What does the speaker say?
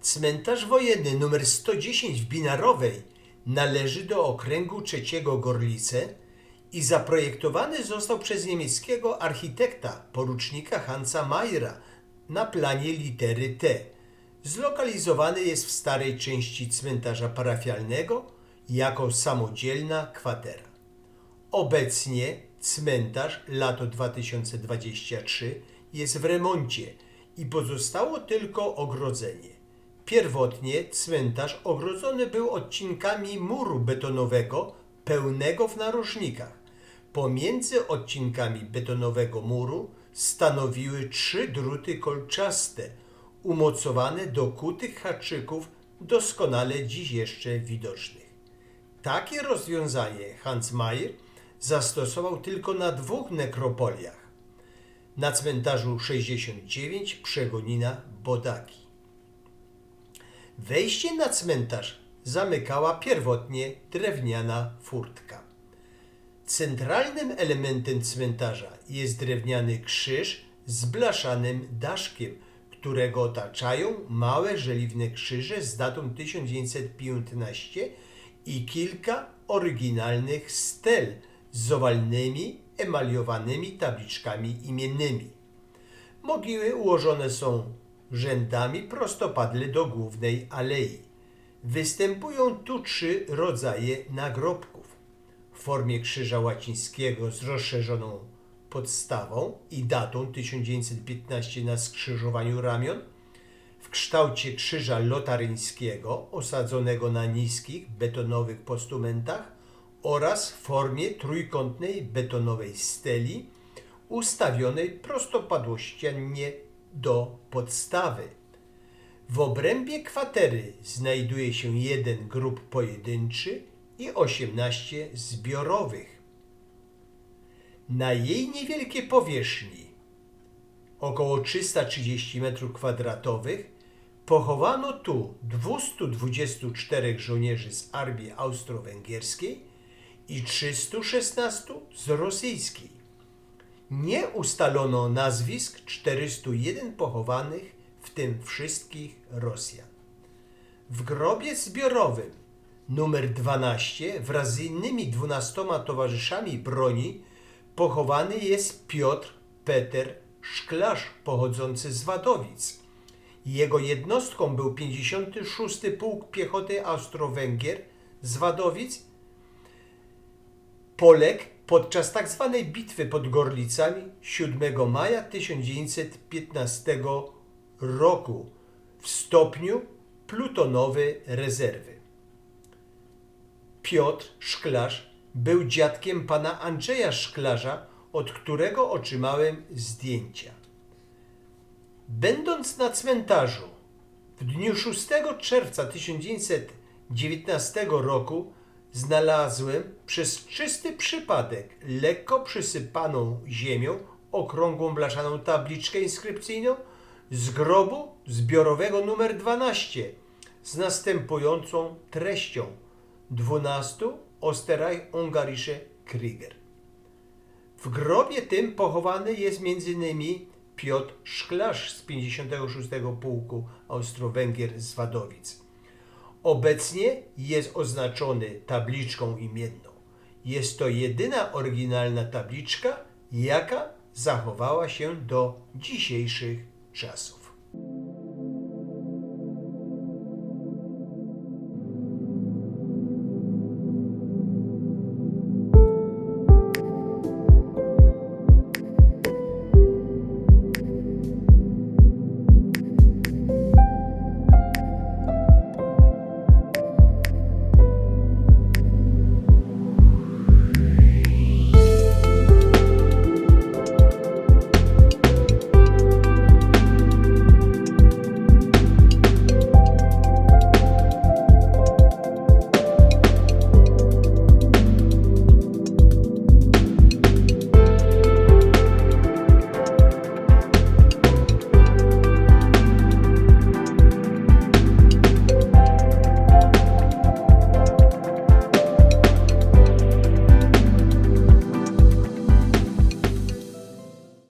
Cmentarz wojenny nr 110 w Binarowej należy do okręgu trzeciego Gorlice i zaprojektowany został przez niemieckiego architekta porucznika Hansa Mayra na planie litery T. Zlokalizowany jest w starej części cmentarza parafialnego jako samodzielna kwatera. Obecnie cmentarz lato 2023 jest w remoncie i pozostało tylko ogrodzenie. Pierwotnie cmentarz ogrodzony był odcinkami muru betonowego pełnego w narożnikach. Pomiędzy odcinkami betonowego muru stanowiły trzy druty kolczaste, umocowane do kutych haczyków doskonale dziś jeszcze widocznych. Takie rozwiązanie Hans Mayer zastosował tylko na dwóch nekropoliach. Na cmentarzu 69 Przegonina Bodaki. Wejście na cmentarz zamykała pierwotnie drewniana furtka. Centralnym elementem cmentarza jest drewniany krzyż z blaszanym daszkiem, którego otaczają małe żeliwne krzyże z datą 1915 i kilka oryginalnych stel z owalnymi, emaliowanymi tabliczkami imiennymi. Mogiły ułożone są rzędami prostopadle do głównej alei. Występują tu trzy rodzaje nagrobków. W formie krzyża łacińskiego z rozszerzoną podstawą i datą 1915 na skrzyżowaniu ramion, w kształcie krzyża lotaryńskiego osadzonego na niskich betonowych postumentach oraz w formie trójkątnej betonowej steli ustawionej prostopadłościanie do podstawy. W obrębie kwatery znajduje się jeden grób pojedynczy i 18 zbiorowych. Na jej niewielkiej powierzchni, około 330 m2, pochowano tu 224 żołnierzy z armii austro-węgierskiej i 316 z rosyjskiej. Nie ustalono nazwisk 401 pochowanych, w tym wszystkich Rosjan. W grobie zbiorowym numer 12 wraz z innymi 12 towarzyszami broni pochowany jest Piotr Peter Szklarz pochodzący z Wadowic. Jego jednostką był 56 Pułk Piechoty Austro-Węgier z Wadowic. Poległ podczas tzw. bitwy pod Gorlicami 7 maja 1915 roku w stopniu plutonowy rezerwy. Piotr Szklarz był dziadkiem pana Andrzeja Szklarza, od którego otrzymałem zdjęcia. Będąc na cmentarzu w dniu 6 czerwca 1919 roku znalazłem przez czysty przypadek lekko przysypaną ziemią okrągłą blaszaną tabliczkę inskrypcyjną z grobu zbiorowego numer 12 z następującą treścią 12 Osterreich Ungarische Krieger. W grobie tym pochowany jest m.in. Piotr Szklarz z 56 Pułku Austro-Węgier z Wadowic. Obecnie jest oznaczony tabliczką imienną. Jest to jedyna oryginalna tabliczka, jaka zachowała się do dzisiejszych czasów.